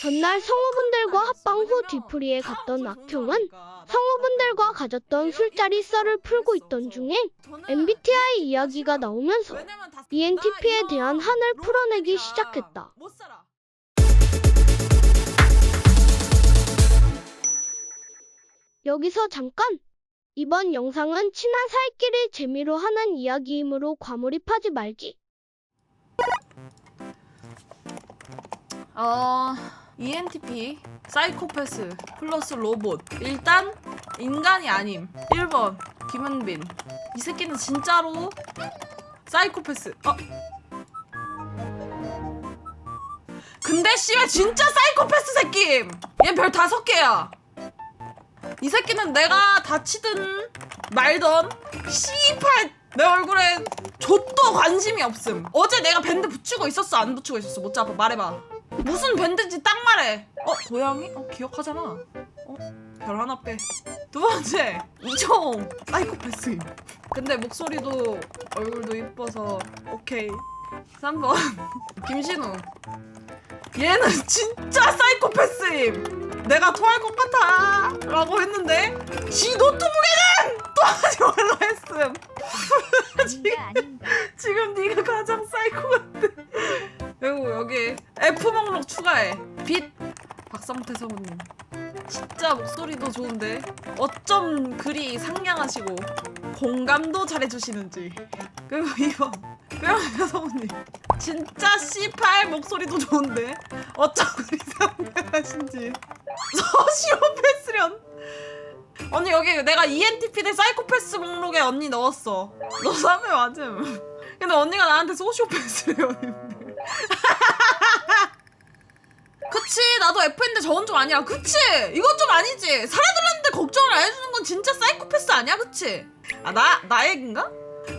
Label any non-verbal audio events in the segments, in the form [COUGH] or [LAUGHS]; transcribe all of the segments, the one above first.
전날 성우분들과 합방 후 뒤풀이에 갔던 악형은 성우분들과 가졌던 술자리 썰을 풀고 있던 중에 MBTI 이야기가 나오면서 ENTP에 대한 한을 풀어내기 시작했다. 여기서 잠깐! 이번 영상은 친한 사이끼리 재미로 하는 이야기이므로 과몰입하지 말기. 어, ENTP, 사이코패스, 플러스 로봇. 일단 인간이 아님. 1번 김은빈. 이 새끼는 진짜로 사이코패스. 어. 근데 씨발 진짜 사이코패스 새끼. 얘별 다섯 개야. 이 새끼는 내가 다치든 말던 씨발 내 얼굴에 좆도 관심이 없음. 어제 내가 밴드 붙이고 있었어 안 붙이고 있었어 못 잡아 말해봐. 무슨 밴드인지 딱 말해. 어 고양이? 어 기억하잖아. 어? 별 하나 빼. 두 번째 이정 사이코패스임. 근데 목소리도 얼굴도 이뻐서 오케이. 3번 [LAUGHS] 김신우. 얘는 진짜 사이코패스임. 내가 토할 것 같아 라고 했는데 지 노트북에는 토하지 말라 했음. [LAUGHS] 아닌가 지금 네가 가장 사이코 같아. 그리고 여기 F 목록 추가해. 빛 박성태 성우님. 진짜 목소리도 좋은데 어쩜 그리 상냥하시고 공감도 잘해주시는지. 그리고 이거 뼈 성우님. 진짜 C8 목소리도 좋은데 어쩜 그리 상냥하신지. 소시오패스련. 언니 여기 내가 ENTP 대 사이코패스 목록에 언니 넣었어. 너 3회 맞음. 근데 언니가 나한테 소시오패스래요. 님들. [LAUGHS] 그치 나도 F인데 저건 좀 아니야. 그치 이건 좀 아니지. 사람들한테 걱정을 안 해주는 건 진짜 사이코패스 아니야, 그치? 아 나 나 얘긴가?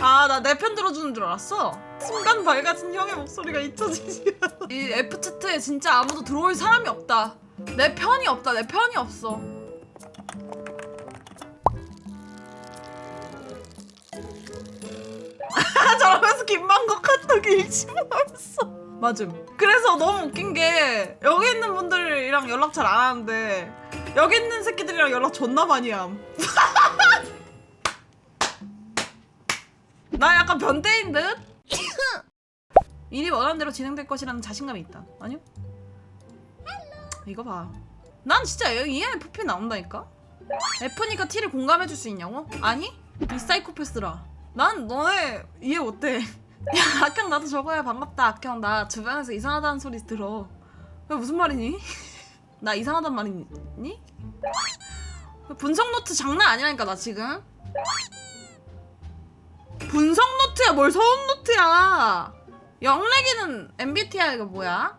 아 나 내 편 들어주는 줄 알았어. 순간 밝아진 형의 목소리가 잊혀지지 않아. 이 F 차트에 진짜 아무도 들어올 사람이 없다. 내 편이 없다. 내 편이 없어. 저러면서 김만국 카톡이 일침하면서 맞음 그래서 너무 웃긴 게 여기 있는 분들이랑 연락 잘 안 하는데 여기 있는 새끼들이랑 연락 존나 많이 함 [LAUGHS] 나 약간 변태인 듯? [LAUGHS] 일이 원하는 대로 진행될 것이라는 자신감이 있다 아니요? 이거 봐난 진짜 ENFP 나온다니까 F니까 T를 공감해줄 수 있냐고? 아니? 이 사이코패스라 난 너네 이해 못해. [LAUGHS] 야 악형 나도 저거야 반갑다 악형 나 주변에서 이상하다는 소리 들어. 왜 무슨 말이니? [LAUGHS] 나 이상하단 말이니? 분석 노트 장난 아니라니까 나 지금. 분석 노트야 뭘 서운 노트야. 영래기는 MBTI가 뭐야?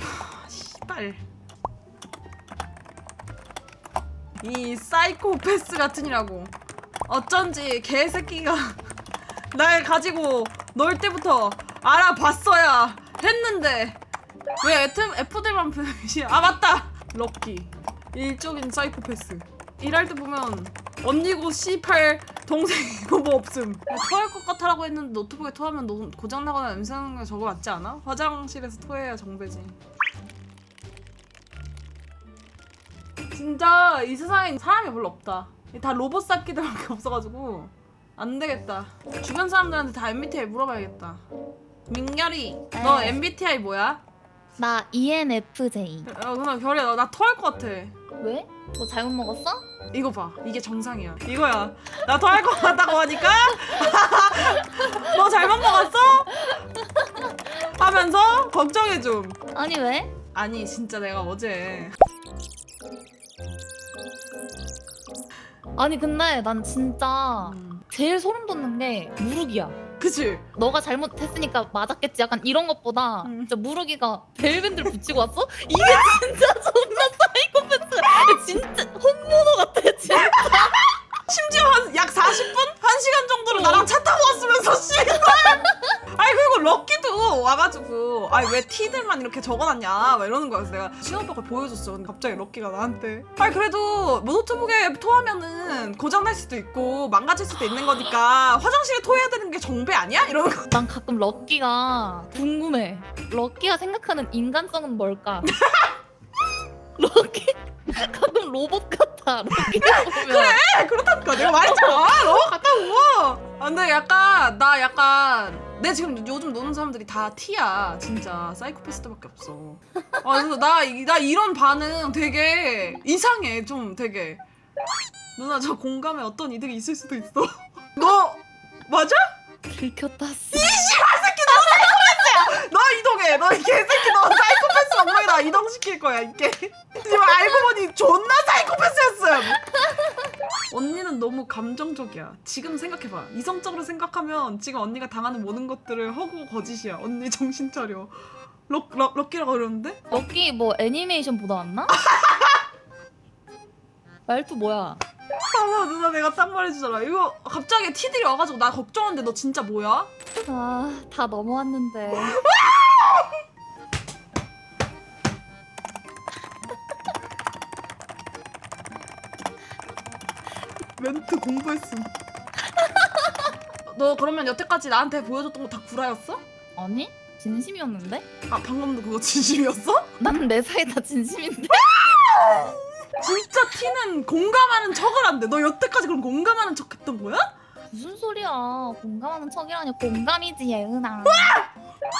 하, 씨발. 이 사이코패스 같으니라고. 어쩐지 개새끼가 [LAUGHS] 날 가지고 놀 때부터 알아봤어야 했는데 왜 F, F들만 표현이 아 맞다! 럭키. 일적인 사이코패스. 일할 때 보면 언니고 C8 동생이고 뭐 없음. 토할 것 같아라고 했는데 노트북에 토하면 너 고장나거나 냄새나는 거 저거 맞지 않아? 화장실에서 토해야 정배지. 진짜 이 세상에 사람이 별로 없다. 다 로봇 싹기들밖에 [LAUGHS] 없어가지고 안 되겠다. 주변 사람들한테 다 MBTI 물어봐야겠다. 민결이, 너 네. MBTI 뭐야? 나 ENFJ 어, 그나 별이야. 나, 나 토할 것 같아. 왜? 뭐 잘못 먹었어? 이거 봐. 이게 정상이야. 이거야. 나 토할 것 같다고 하니까 [LAUGHS] 너 잘못 먹었어? 하면서 걱정해 좀. 아니 왜? 아니 진짜 내가 어제 아니 근데 난 진짜 음, 제일 소름 돋는 게 무르기야 그치? 너가 잘못했으니까 맞았겠지 약간 이런 것보다 음. 진짜 무르기가 벨밴드를 붙이고 왔어? 이게 진짜 존나 사이코패스 진짜 혼모노 같아 진짜 심지어 한 약 40분? 1시간 정도를 나랑 차 타고 왔으면서 씨발 아니 그리고 럭키도 와가지고 아니 왜 티들만 이렇게 적어놨냐 막 이러는 거야 그래서 내가 시험 오빠가 보여줬어 근데 갑자기 럭키가 나한테 아니 그래도 뭐 노트북에 토하면은 고장날 수도 있고 망가질 수도 있는 거니까 화장실에 토해야 되는 게 정배 아니야? 이러는 거 난 가끔 럭키가 궁금해. 럭키가 생각하는 인간성은 뭘까? [LAUGHS] 럭키 가끔 로봇 같아. 보면. 그래 그렇다니까. 내가 말했잖아. 너 갔다 오 아, 근데 약간 나 약간 내 지금 요즘 노는 사람들이 다 T야. 진짜. 사이코패스들밖에 없어. 아 그래서 나, 이- 나 이런 반응 되게 이상해. 좀 되게. 누나 저 공감에 어떤 이득이 있을 수도 있어. [LAUGHS] 너 맞아? 들켰다. 씨. 너 이동해. 너 이 개새끼 너 사이코패스 엉망이다. 이동시킬 거야 이게 지금 알고 보니 존나 사이코패스였음 언니는 너무 감정적이야 지금 생각해봐 이성적으로 생각하면 지금 언니가 당하는 모든 것들을 허구 거짓이야 언니 [LAUGHS] 정신 차려 럭, 럭, 럭키라고 그러는데? 럭키 뭐 애니메이션 보다 왔나? [LAUGHS] 말투 뭐야? 봐봐 누나 내가 딱 말해주잖아 이거 갑자기 티들이 와가지고 나 걱정하는데 너 진짜 뭐야? 아, 다 넘어왔는데. [LAUGHS] 멘트 공부했음 너 그러면 여태까지 나한테 보여줬던 거 다 구라였어? 아니? 진심이었는데? 아 방금도 그거 진심이었어? 난 내 사이 다 진심인데. [LAUGHS] 진짜 티는 공감하는 척을 한대. 너 여태까지 그럼 공감하는 척 했던 거야? 무슨 소리야? 공감하는 척이라니 공감이지 예은아.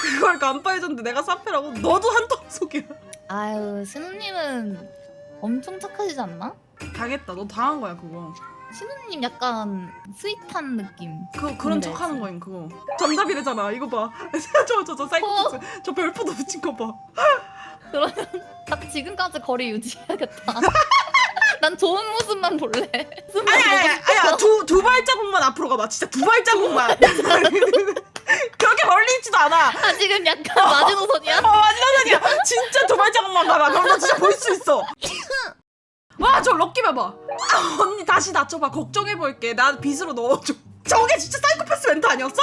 그걸 깜빡해줬는데 내가 사페라고? 너도 한턱속이야. 아유 신우님은 엄청 착하시지 않나? 당했다. 너 당한 거야 그거. 신우님 약간 스윗한 느낌. 그거 그런 척 하는 거임 그거. 정답이래잖아. 이거 봐. [LAUGHS] 저저 저 사이코패스. 저 별표도 붙인 거 봐. 그러면 딱 지금까지 거리 유지해야겠다. [LAUGHS] 난 좋은 모습만 볼래. 아니 아니 아니, 아니 두, 두 발자국만 앞으로 가봐. 진짜 두 발자국만. [LAUGHS] 그렇게 멀리 있지도 않아. 아 지금 약간 마지노선이야? 어 마지막이야. 진짜 두 발자국만 가봐. 그럼 너 진짜 볼 수 있어. 와저 럭키 봐봐. 아, 언니 다시 낮춰봐. 걱정해볼게. 나 빗으로 넣어줘. 저게 진짜 사이코패스 멘트 아니었어?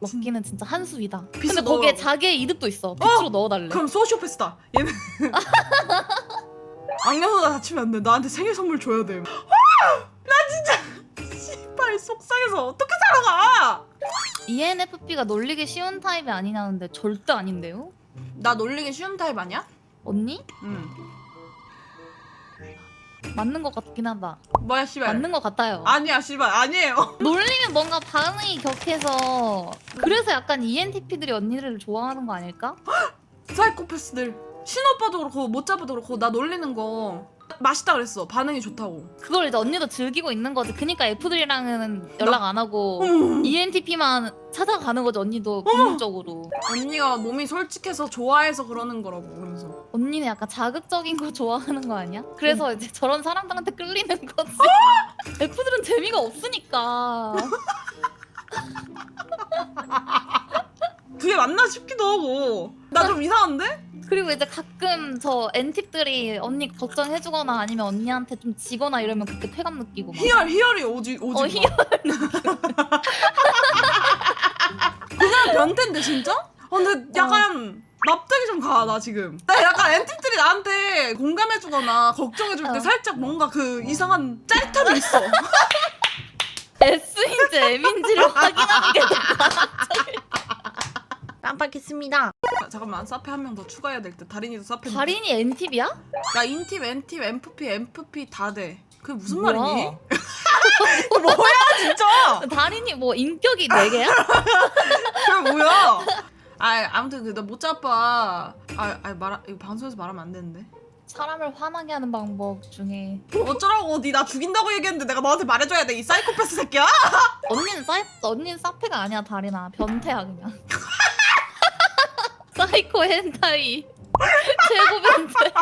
럭키는 진짜 한수이다. 빗을 근데 거기에 넣으라고. 자기의 이득도 있어. 빛으로 어? 넣어달래. 그럼 소시오패스다. 얘는 [LAUGHS] 악녀가 다치면 안 돼. 나한테 생일 선물 줘야 돼. 와! 나 진짜 [LAUGHS] 씨발 속상해서 어떻게 살아가? ENFP가 놀리기 쉬운 타입이 아니냐는데 절대 아닌데요? 나 놀리기 쉬운 타입 아니야? 언니? 응. 맞는 것 같긴 하다. 뭐야 씨발. 맞는 것 같아요. 아니야 씨발 아니에요. [LAUGHS] 놀리면 뭔가 반응이 격해서 그래서 약간 ENTP들이 언니를 좋아하는 거 아닐까? [GASPS] 사이코패스들. 신오빠도 그렇고 모짜빠도 그렇고 나 놀리는 거 맛있다 그랬어. 반응이 좋다고. 그걸 이제 언니도 즐기고 있는 거지. 그니까 F들이랑은 연락 안 하고 어머. ENTP만 찾아가는 거지 언니도 본능적으로. 언니가 몸이 솔직해서 좋아해서 그러는 거라고 그러면서. 언니는 약간 자극적인 거 좋아하는 거 아니야? 그래서 이제 저런 사람들한테 끌리는 거지. F들은 재미가 없으니까. [LAUGHS] 그게 맞나 싶기도 하고. 나 좀 이상한데? 그리고 이제 가끔 저 N팁들이 언니 걱정해주거나 아니면 언니한테 좀 지거나 이러면 그때 쾌감 느끼고 막. 희열 희열이 오지 오지. 어, 마. 희열 [LAUGHS] 그냥 변태인데 진짜? 어, 근데 약간 납득이 좀 가 나 지금. 나 약간 엔티들이 나한테 공감해주거나 걱정해줄 때 어. 살짝 뭔가 그 이상한 짜릿함이 있어. [LAUGHS] S인지 M인지를 확인하는 게 깜빡했습니다. 잠깐만 사페 한 명 더 추가해야 될 듯. 다린이도 사페. 달인이 N팁이야? 나 인팁, 엔팁, 엠프피, 엠프피 다 돼. 그게 무슨 뭐야? 말이니? [LAUGHS] 뭐야 진짜? 달인이 뭐 인격이 4개야? [LAUGHS] 그게 뭐야? 아 아무튼 그나 모짜빠 아아말 이거 방송에서 말하면 안 되는데. 사람을 화나게 하는 방법 중에 어쩌라고 니 나 죽인다고 얘기했는데 내가 너한테 말해줘야 돼 이 사이코패스 새끼야? 언니는 사이 언니는 사페가 아니야 달인아 변태야 그냥 [LAUGHS] 사이코 헨타이 최고 변태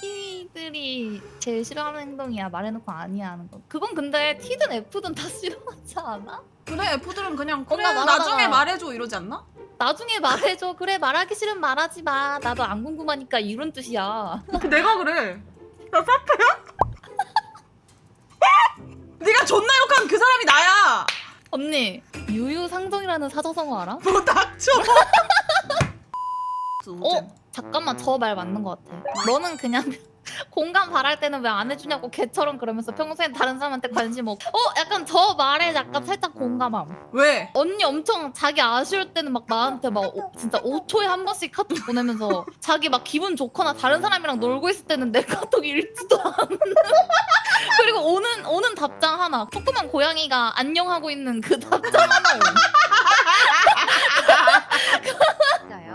T들이 제일 싫어하는 행동이야 말해놓고 아니야 하는 거 그건 근데 T든 F든 다 싫어하지 않아? 그래 F들은 그냥 그래 뭔가 말하다가- 나중에 말해줘 이러지 않나? 나중에 말해줘 그래 말하기 싫으면 말하지 마 나도 안 궁금하니까 이런 뜻이야 내가 그래 나 사페야? [LAUGHS] 네가 존나 욕한 그 사람이 나야. 언니 유유상종이라는 사자성어 알아? 뭐 닥쳐. 어? 잠깐만 저 말 맞는 것 같아 너는 그냥 공감 바랄 때는 왜 안 해주냐고 개처럼 그러면서 평소엔 다른 사람한테 관심 없고 어? 약간 저 말에 약간 살짝 공감함 왜? 언니 엄청 자기 아쉬울 때는 막 나한테 막 오- 진짜 5초에 한 번씩 카톡 보내면서 자기 막 기분 좋거나 다른 사람이랑 놀고 있을 때는 내 카톡 읽지도 않는 [LAUGHS] 그리고 오는 오는 답장 하나 조그만 고양이가 안녕하고 있는 그 답장 하나 옴. [LAUGHS]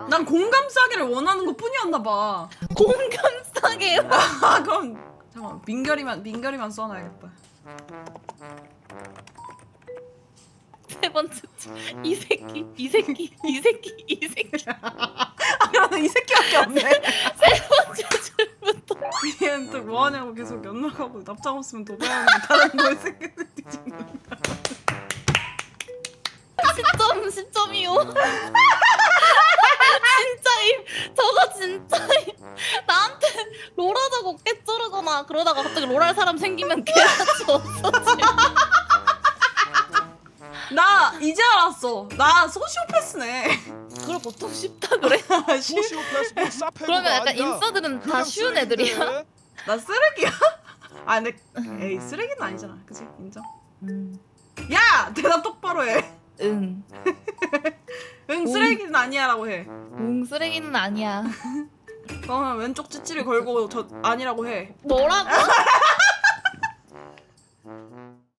난 공감 싸기를 원하는 것 뿐이었나 봐. 공감 싸게 아 그럼 잠깐 민결이만 민결이만 써놔야겠다. 세 번째 줄. 이 새끼 이 새끼 이 새끼 이 새끼 아 나는 이 새끼밖에 없네. 세 번째 줄부터 얘는 또 뭐하냐고 계속 연락하고 납작 없으면 도배하는 다른 거에 새끼들 뒤집는. 10점 [LAUGHS] 10점이요 진짜 이 저거 진짜 이 [LAUGHS] 나한테 롤하자고 깨쩌르거나 그러다가 갑자기 롤할 사람 생기면 개같이 없어지 [LAUGHS] 나 이제 알았어. 나 소시오패스네. 그걸 보통 쉽다 그래? [LAUGHS] 씨, 소시오패스 뭐 그러면 거 약간. 인싸들은 다 쉬운. 애들이야? 나 쓰레기야? 아 근데 에이 쓰레기는 아니잖아. 그치? 인정. 음, 야 대답 똑바로 해. 응. 응 쓰레기는 아니야라고 해. 응 쓰레기는 아니야 [LAUGHS] 그러면 왼쪽 찌찌를 걸고 저 아니라고 해. 뭐라고? [LAUGHS]